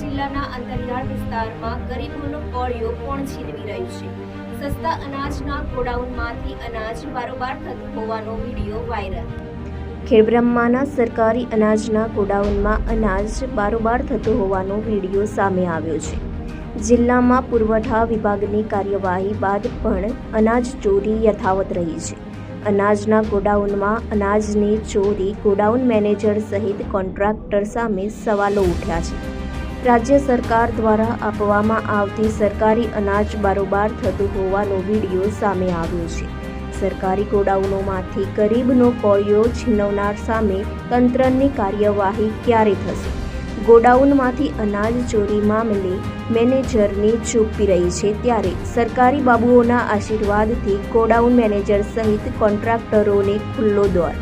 જિલ્લાના અંતરિયાળ વિસ્તારમાં ગરીબોનો કોળિયો કોણ છીનવી રહ્યું છે. સસ્તા અનાજના ગોડાઉનમાંથી અનાજ બારોબાર થતું હોવાનો વીડિયો વાયરલ. ખેડબ્રહ્માના સરકારી અનાજના ગોડાઉનમાં અનાજ બારોબાર થતું હોવાનો વીડિયો સામે આવ્યો છે. જિલ્લામાં પુરવઠા વિભાગની કાર્યવાહી બાદ પણ અનાજ ચોરી યથાવત રહી છે. અનાજના ગોડાઉનમાં અનાજની ચોરી ગોડાઉન મેનેજર સહિત કોન્ટ્રાક્ટર સામે સવાલો ઉઠ્યા છે. રાજ્ય સરકાર દ્વારા આપવામાં આવતી સરકારી અનાજ બારોબાર થતું હોવાનો વીડિયો સામે આવ્યો છે. સરકારી ગોડાઉનોમાંથી ગરીબનો કોળિયો છીનવનાર સામે તંત્રની કાર્યવાહી ક્યારે થશે? ગોડાઉનમાંથી અનાજ ચોરી મામલે મેનેજરની ચૂપી રહી છે ત્યારે સરકારી બાબુઓના આશીર્વાદથી ગોડાઉન મેનેજર સહિત કોન્ટ્રાક્ટરોને ખુલ્લો દ્વાર